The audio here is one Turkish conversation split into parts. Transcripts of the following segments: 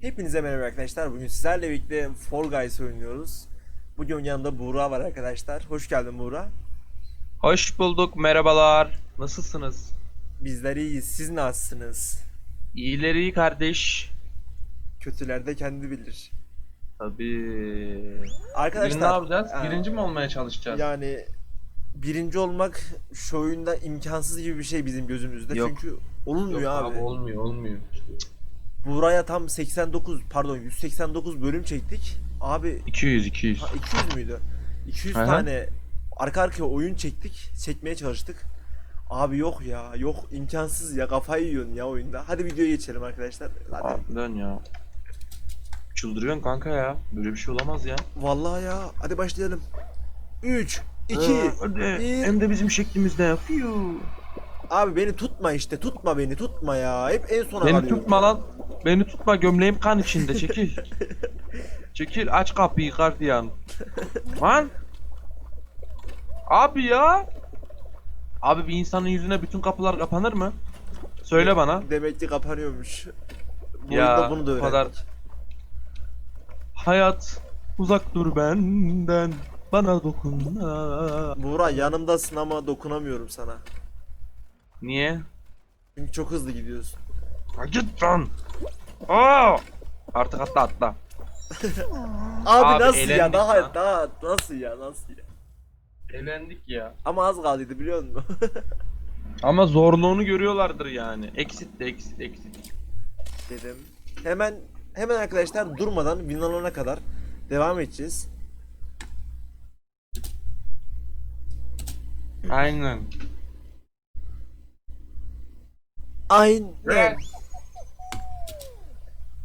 Hepinize merhaba arkadaşlar. Bugün sizlerle birlikte Fall Guys oynuyoruz. Bugün yanımda Buğra var arkadaşlar. Hoş geldin Buğra. Hoş bulduk, merhabalar. Nasılsınız? Bizler iyiyiz. Siz nasılsınız? İyileri iyi kardeş. Kötüler de kendi bilir. Tabii. Arkadaşlar Bugün ne yapacağız? e, Birinci mi olmaya çalışacağız? Yani birinci olmak şu oyunda imkansız gibi bir şey bizim gözümüzde. Yok. Çünkü olunmuyor Yok abi. olmuyor, olmuyor. Buğra'ya tam 89 pardon 189 bölüm çektik. Abi 200, 200. Ha, 200 müydü? 200 Aha. tane arka arkaya oyun çektik. Çekmeye çalıştık. Abi yok ya. Yok imkansız ya. Kafayı yiyorsun ya oyunda. Hadi videoya geçelim arkadaşlar. Hadi. Harbiden ya. Çıldırıyorsun kanka ya. Böyle bir şey olamaz ya. Vallahi ya. Hadi başlayalım. 3 2 Ee, hadi. bir. Hem de bizim şeklimizde. Fiyu. Abi beni tutma işte. Tutma beni. Tutma ya. Hep en sona Beni kalıyorum. tutma lan. Beni tutma gömleğim kan içinde. Çekil. Çekil aç kapıyı gardiyan. Lan. Abi ya. Abi bir insanın yüzüne bütün kapılar kapanır mı? Söyle bana. Demek ki kapanıyormuş. Bu Ya, bunu da öğrendik. kadar- Hayat uzak dur benden. Bana dokunma. Buğra yanımdasın ama dokunamıyorum sana. Niye? Çünkü çok hızlı gidiyorsun. Ha, Git lan. Aa! Artık atla atla. Abi, Abi, nasıl ya? Daha lan. daha nasıl ya? Nasıl ya? Eğlendik ya. Ama az kaldıydı biliyor musun? Ama zorluğunu görüyorlardır yani. Exit de exit exit. dedim. Hemen hemen arkadaşlar durmadan win alana kadar devam edeceğiz. Aynen. Aynen. Evet.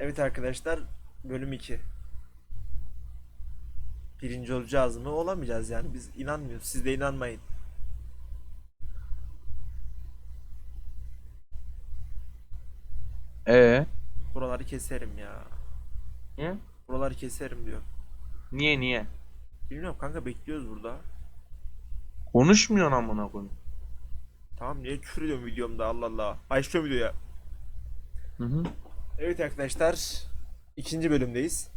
Evet arkadaşlar bölüm 2. Birinci olacağız mı? Olamayacağız yani. Biz inanmıyoruz. Siz de inanmayın. Ee? Buraları keserim ya. Niye? Buraları keserim diyor. Niye niye? Bilmiyorum kanka bekliyoruz burada. Konuşmuyorsun amına koyayım. Tamam niye küfür ediyorum videomda Allah Allah. Başlıyorum videoya. Hı hı. Evet arkadaşlar. ikinci bölümdeyiz.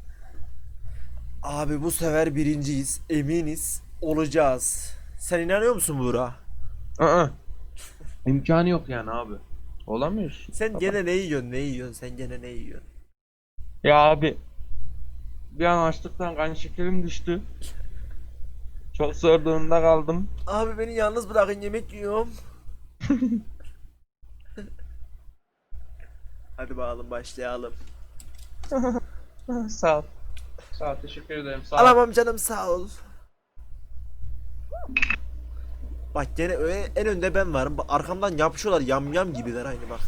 Abi bu sefer birinciyiz. Eminiz. Olacağız. Sen inanıyor musun Buğra? Aa. İmkanı yok yani abi. Olamıyorsun. Sen gene ne yiyorsun ne yiyorsun sen gene ne yiyorsun? Ya abi. Bir an açlıktan kan şekerim düştü. Çok zor durumda kaldım. Abi beni yalnız bırakın yemek yiyorum. Hadi bakalım başlayalım. sağ ol. Sağ ol teşekkür ederim sağ ol. Alamam canım sağ ol. Bak gene öyle en önde ben varım. Bak, Arkamdan yapışıyorlar yam yam gibiler aynı bak.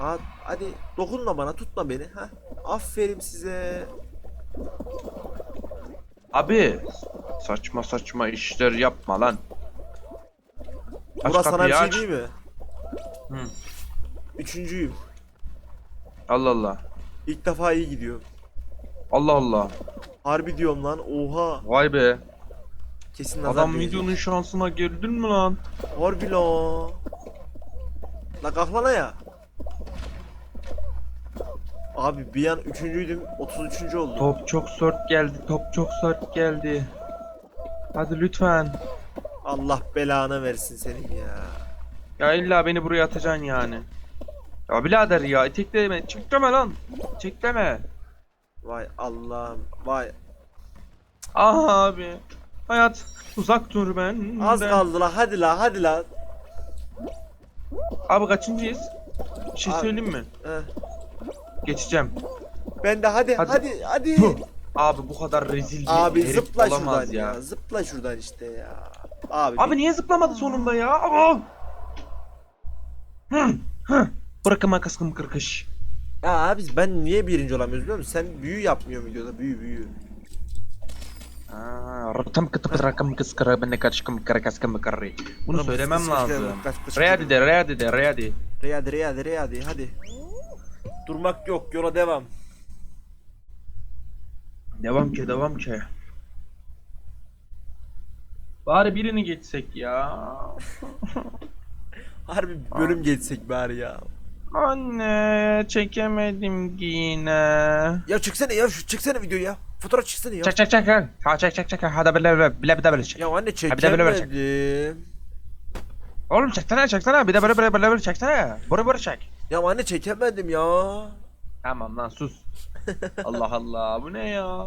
Aa, hadi dokunma bana tutma beni. ha. Aferin size. Abi saçma saçma işler yapma lan. Aç Burası sana bir kapıyı şey aç. değil mi? Hı. Üçüncüyüm. Allah Allah. İlk defa iyi gidiyor. Allah Allah. Harbi diyorum lan. Oha. Vay be. Kesin nazar Adam değecek. videonun şansına girdin mi lan? Harbi la. La kalklana ya. Abi bir an üçüncüydüm 33. oldum. Top çok sert geldi. Top çok sert geldi. Hadi lütfen. Allah belanı versin senin ya. Ya illa beni buraya atacaksın yani. Ya birader ya itekleme. Çekleme lan. Çekleme. Vay Allah'ım. Vay. Ah abi. Hayat uzak dur ben. Az kaldı la hadi la hadi la. Abi kaçıncıyız? Bir şey Abi. söyleyeyim mi? Heh. Geçeceğim. Ben de hadi Hadi. hadi hadi. Puh. Abi bu kadar rezil bir Abi herif zıpla olamaz şuradan ya. Zıpla şuradan işte ya. Abi. Abi niye zıplamadı sonunda ya? Aa! Hı, hı. Bırakın makasım kırkış. Ya abi ben niye birinci olamıyoruz biliyor musun? Sen büyü yapmıyor videoda büyü büyü. Aa, Tam kıtıp rakam kıskara ben de karışkım kara kaskım karı. Bunu söylemem kıs- kıs- kıs- lazım. Reyadi de reyadi de reyadi. Reyadi reyadi reyadi hadi. Durmak yok yola devam. Devam ki devam ki. Bari birini geçsek ya. Harbi bölüm geçsek bari ya. Anne çekemedim yine. Ya çeksene ya şu çeksene videoyu ya. Fotoğraf çeksene ya. Çek çek çek. Ha çek çek çek. Hadi bile bile bile bile bile çek. Ya anne böyle böyle çekemedim. Oğlum çeksene çeksene bir de böyle böyle böyle böyle çeksene. Bora bora çek. Ya anne çekemedim ya. Tamam lan sus. Allah Allah bu ne ya?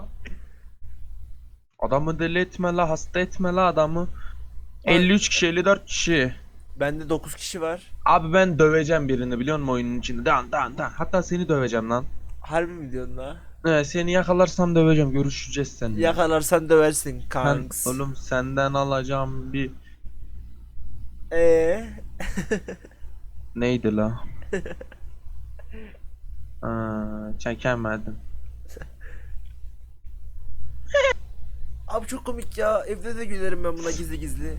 Adamı deli etme la hasta etme la adamı. 53 kişi 54 kişi. Bende 9 kişi var. Abi ben döveceğim birini biliyor musun oyunun içinde. Dan dan dan. Hatta seni döveceğim lan. Harbi mi diyorsun la? Evet, seni yakalarsam döveceğim. Görüşeceğiz seninle. Yakalarsan döversin Ben, kanks. oğlum senden alacağım bir Eee? neydi la? Aa, çekemedim. Abi çok komik ya. Evde de gülerim ben buna gizli gizli.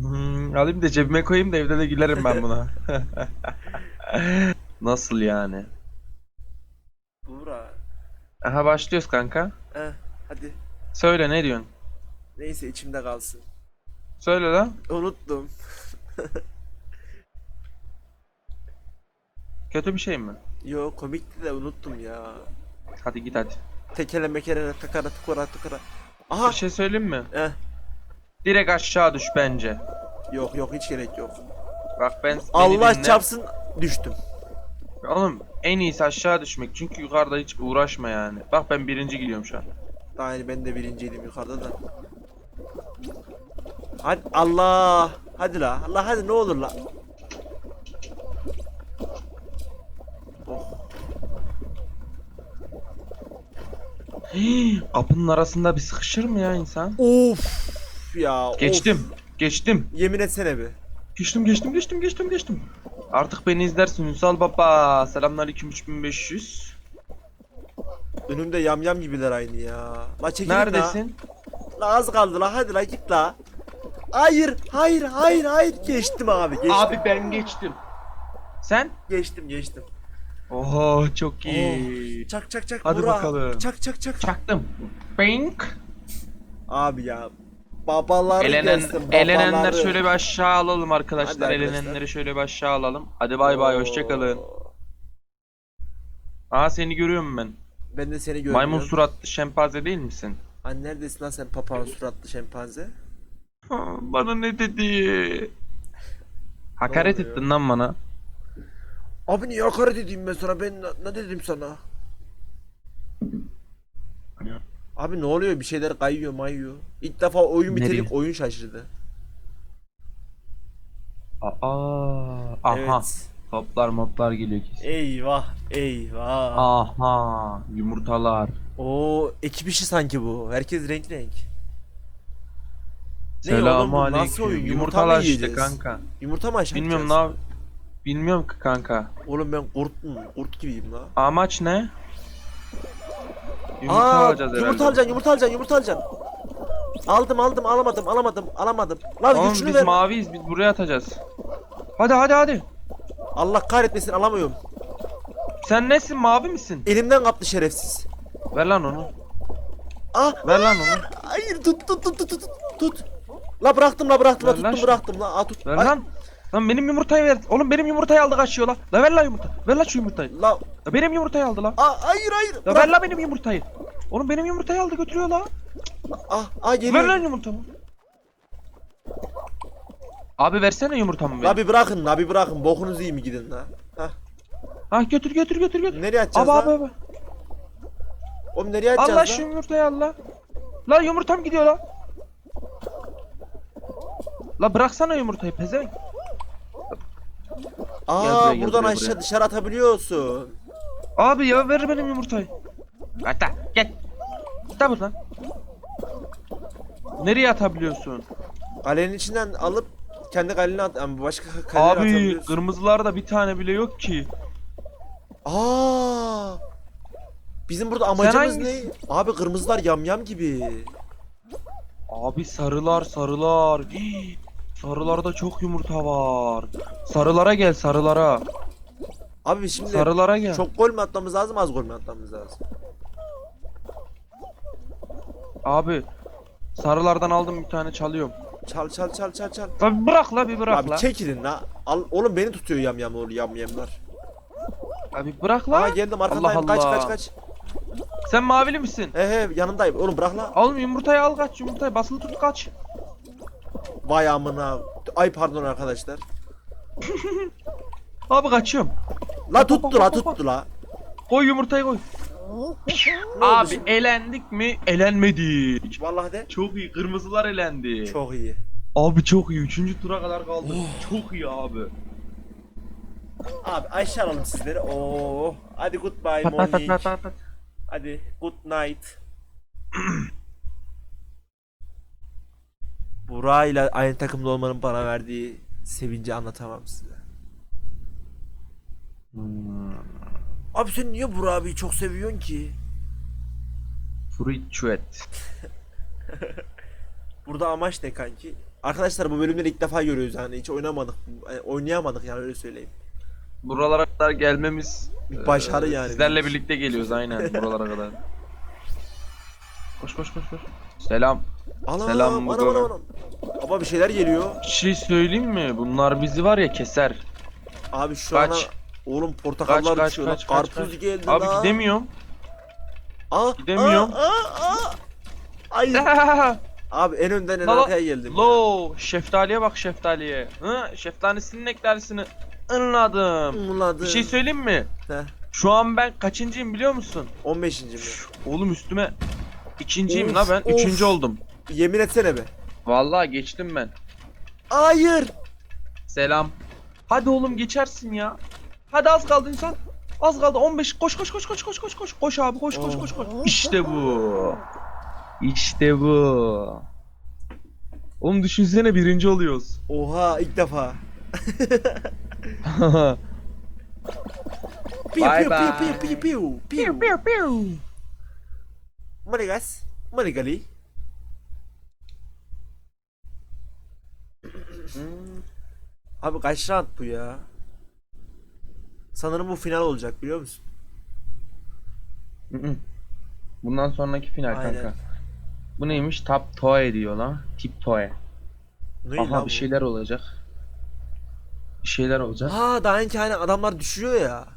Hmm, alayım da cebime koyayım da evde de gülerim ben buna. Nasıl yani? Buğra. Aha başlıyoruz kanka. Eh, hadi. Söyle ne diyorsun? Neyse içimde kalsın. Söyle lan. Unuttum. Kötü bir şey mi? Yo komikti de unuttum ya. Hadi git hadi. Tekele mekele takara tukara tukara. Aha. Bir şey söyleyeyim mi? Eh. Direkt aşağı düş bence. Yok yok hiç gerek yok. Bak ben Allah dinle. çarpsın düştüm. Oğlum en iyisi aşağı düşmek çünkü yukarıda hiç uğraşma yani. Bak ben birinci gidiyorum şu an. Daha yeni ben de birinciydim yukarıda da. Hadi Allah. Hadi la. Allah hadi ne olur la. Oh. Hii, Kapının arasında bir sıkışır mı ya insan? Of ya. of. Geçtim. Geçtim. Yemin etsene bir. Geçtim geçtim geçtim geçtim geçtim. Artık beni izlersin Ünsal Baba. Selamünaleyküm 3500. Önümde yamyam gibiler aynı ya. La çekilin Neredesin? la. La az kaldı la hadi la git la. Hayır hayır hayır hayır geçtim abi geçtim. Abi ben geçtim. Sen? Geçtim geçtim. Oho çok iyi. Çak çak çak. Hadi Burak. bakalım. Çak çak çak. Çaktım. Bink. Abi ya. Babalar Elenen, gelsin elenenler babaları. şöyle bir aşağı alalım arkadaşlar. Hadi arkadaşlar. Elenenleri şöyle bir aşağı alalım. Hadi bay bay hoşçakalın. Aa seni görüyorum ben. Ben de seni görmüyorum. Maymun suratlı şempanze değil misin? Ay neredesin lan sen papağan suratlı şempanze? Bana ne dedi? Hakaret oluyor? ettin lan bana. Abi niye hakaret edeyim ben sana? Ben ne, ne dedim sana? Abi ne oluyor? Bir şeyler kayıyor mayıyor. İlk defa oyun Nereye? bitirdik oyun şaşırdı. Aa, aha. Evet. Toplar moplar geliyor kesin. Eyvah eyvah. Aha, yumurtalar. Oo ekip işi sanki bu. Herkes renk renk. Ne oğlum Selamun bu? Nasıl oyun? Yumurta Yumurtalar mı işte yiyeceğiz? kanka. Yumurta mı aşacağız? Bilmiyorum ne yap- Bilmiyorum ki kanka. Oğlum ben kurt mu? Kurt gibiyim la. Amaç ne? Yumurta Aa, alacağız herhalde. yumurta alacaksın, yumurta alacaksın, yumurta alacaksın. Aldım, aldım, alamadım, alamadım, alamadım. Lan Oğlum güçlü biz ver. maviyiz biz buraya atacağız. Hadi hadi hadi. Allah kahretmesin alamıyorum. Sen nesin mavi misin? Elimden kaptı şerefsiz. Ver lan onu. Ah, Ver lan onu. hayır tut tut tut tut tut. Tut. La bıraktım la bıraktım la Ver lan tuttum şunu. bıraktım la. Aa tut. Ver Ay, lan. Lan benim yumurtayı ver. Oğlum benim yumurtayı aldı kaçıyor la. La ver lan yumurta. Ver lan şu yumurtayı. La. La benim yumurtayı aldı la. Aa, hayır hayır. La bırak. ver lan benim yumurtayı. Oğlum benim yumurtayı aldı götürüyor la. Ah, ah Ver geliyor. lan yumurtamı. Abi versene yumurtamı La ver. bir bırakın la bir bırakın. Bokunuzu iyi mi gidin la. Hah. Ha götür götür götür götür. Nereye atacağız Abi la? abi abi. Oğlum nereye atacağız Allah la? şu yumurtayı al la. La yumurtam gidiyor la. La bıraksana yumurtayı pezevenk. Aa Gel buraya, gel buradan buraya, aşağı buraya. dışarı atabiliyorsun. Abi ya ver benim yumurtayı. Hatta gel. Git lan buradan. Nereye atabiliyorsun? Kalenin içinden alıp kendi kalene at. Ama başka kaleye Abi atabiliyorsun. kırmızılarda bir tane bile yok ki. Aa! Bizim burada amacımız ne? hangisi? Abi kırmızılar yamyam gibi. Abi sarılar sarılar. Hii, sarılarda çok yumurta var. Sarılara gel sarılara. Abi şimdi Sarılara gel. çok gol mü atmamız lazım az gol mü atmamız lazım? Abi sarılardan aldım bir tane çalıyorum. Çal çal çal çal çal. Abi bırak la bir bırak Abi la. çekilin la. Al, oğlum beni tutuyor yamyam oğlu yamyamlar. Abi bırak Aa lan. geldim arkandayım Allah kaç Allah. kaç kaç. Sen mavili misin? He he yanındayım oğlum bırak la. Oğlum yumurtayı al kaç yumurtayı basılı tut kaç. Vay amına. Ay pardon arkadaşlar. Abi kaçıyorum. La tuttu la tuttu la. Koy yumurtayı koy. Abi elendik mi? Elenmedik. Vallahi de. Çok iyi. Kırmızılar elendi. Çok iyi. Abi çok iyi. Üçüncü tura kadar kaldık. Çok iyi abi. Abi Ayşe alalım sizleri. Oo. Hadi goodbye morning. pat pat pat. Hadi good night. Burak ile aynı takımda olmanın bana verdiği sevinci anlatamam size. Hmm. Abi sen niye Burak abiyi çok seviyorsun ki? Fruit. Burada amaç ne kanki? Arkadaşlar bu bölümleri ilk defa görüyoruz yani hiç oynamadık. Yani oynayamadık yani öyle söyleyeyim. Buralara kadar gelmemiz Bir başarı eee, yani. Sizlerle birlikte geliyoruz aynen buralara kadar. Koş koş koş koş. Selam. Anam, Selam anam, anam, anam. Baba bir şeyler geliyor. Bir şey söyleyeyim mi? Bunlar bizi var ya keser. Abi şu Kaç. ana oğlum portakallar Kaç, kaç, lan. kaç, kaç, Karpuz kaç. geldi Abi lan. gidemiyorum. Aa, gidemiyorum. Aa, aa, aa. Ay. Abi en önden en Lala- arkaya geldim. ya. Lo, şeftaliye bak şeftaliye. Hı, şeftanesinin eklerisini anladım. Anladım. Bir şey söyleyeyim mi? Heh, Şu an ben kaçıncıyım biliyor musun? 15. mi? Oğlum üstüme ikinciyim Of, la ben. of. Üçüncü oldum. Yemin etsene be. Vallahi geçtim ben. Hayır. Selam. Hadi oğlum geçersin ya. Hadi az kaldı insan. Az kaldı 15. Koş koş koş koş koş koş koş. Koş abi koş koş koş koş. İşte bu. İşte bu. Oğlum düşünsene birinci oluyoruz. Oha ilk defa. Piu Bye piu bye. piu piu piu piu piu. Manigas. Manigali. Hmm. Abi kaç round bu ya? Sanırım bu final olacak biliyor musun? Bundan sonraki final Aynen. kanka. Bu neymiş? Top toy diyor lan. Tip toy. Ne Aha lan bir bu? şeyler olacak. Bir şeyler olacak. Ha daha önce hani adamlar düşüyor ya.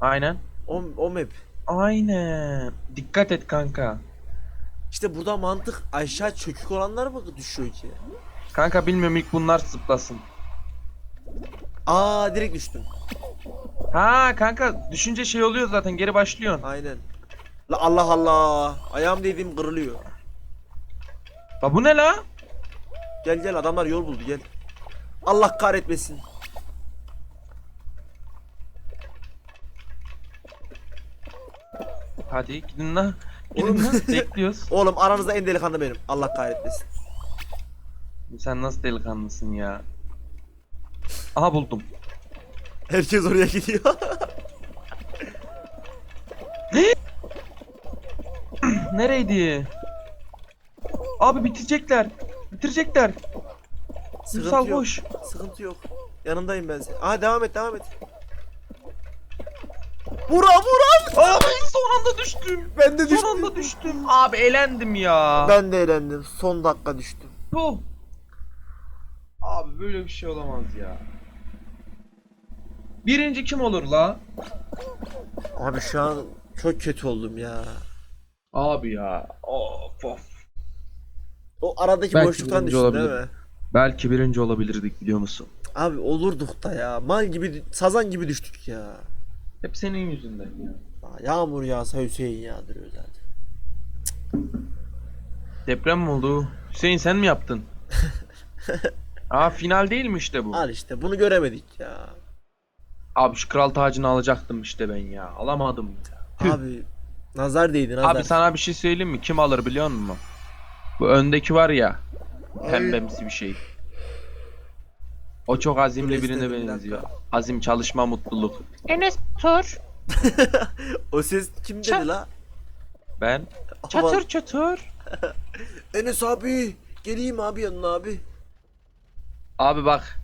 Aynen. O, o map. Aynen. Dikkat et kanka. İşte burada mantık aşağı çökük olanlar mı düşüyor ki? Kanka bilmiyorum ilk bunlar zıplasın. Aa direkt düştüm. Ha kanka düşünce şey oluyor zaten geri başlıyorsun. Aynen. La Allah Allah. Ayağım dediğim kırılıyor. La bu ne la? Gel gel adamlar yol buldu gel. Allah kahretmesin. Hadi gidin la. Oğlum. Gidin la. Bekliyoruz. Oğlum aranızda en delikanlı benim. Allah kahretmesin. Sen nasıl delikanlısın ya? Aha buldum. Herkes oraya gidiyor. Nereydi? Abi bitirecekler. Bitirecekler. Sıkıntı Ünsal yok. koş. Sıkıntı yok. Yanındayım ben senin. Aha devam et devam et. Vura vura. Abi son anda düştüm. Ben de düştüm. Son anda düştüm. Abi elendim ya. Ben de eğlendim. Son dakika düştüm. Tuh. Abi böyle bir şey olamaz ya. Birinci kim olur la? Abi şu an çok kötü oldum ya. Abi ya. Of of. O aradaki Belki boşluktan birinci düştün değil olabilir. mi? Belki birinci olabilirdik biliyor musun? Abi olurduk da ya. Mal gibi, sazan gibi düştük ya. Hep senin yüzünden ya. Aa, Yağmur yağsa Hüseyin yağdırıyor zaten. Deprem mi oldu? Hüseyin sen mi yaptın? Aa final değil mi işte bu? Al işte bunu göremedik ya. Abi şu kral tacını alacaktım işte ben ya. Alamadım ya. Abi nazar değdi nazar. Abi sana bir şey söyleyeyim mi? Kim alır biliyor musun? Bu öndeki var ya. Pembemsi bir şey. O çok azimli birine benziyor. Azim, çalışma, mutluluk. Enes Tur. O ses kim dedi la? Ben Çatır çatır. Enes abi. Geleyim abi yanına abi. Abi bak.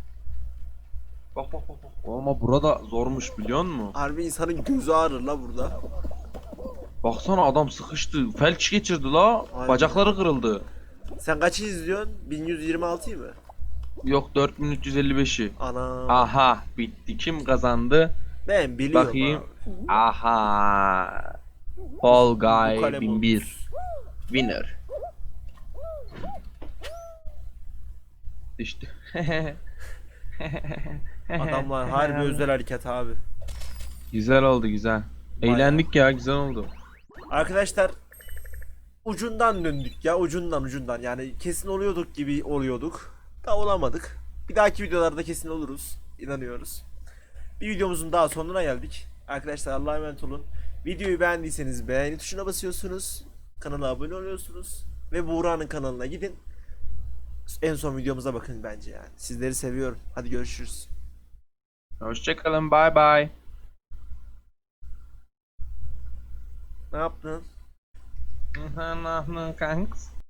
Bak bak bak. bak. Ama burada zormuş biliyor musun? Harbi insanın gözü ağrır la burada. Baksana adam sıkıştı. Felç geçirdi la. Aynen. Bacakları kırıldı. Sen kaçı izliyorsun? 1126'yı mı? Yok 4355'i. Ana. Aha bitti. Kim kazandı? Ben biliyorum Bakayım. abi. Aha. Fall Guy kalem 1001. Winner. Düştü. Adamlar harbi özel hareket abi. Güzel oldu güzel. Bayağı. Eğlendik ya güzel oldu. Arkadaşlar ucundan döndük ya ucundan ucundan yani kesin oluyorduk gibi oluyorduk da olamadık. Bir dahaki videolarda kesin oluruz inanıyoruz. Bir videomuzun daha sonuna geldik. Arkadaşlar Allah'a emanet olun. Videoyu beğendiyseniz beğeni tuşuna basıyorsunuz. Kanala abone oluyorsunuz. Ve Buğra'nın kanalına gidin. En son videomuza bakın bence yani. Sizleri seviyorum. Hadi görüşürüz. Hoşçakalın bye bye. Ne yaptın? Kanks.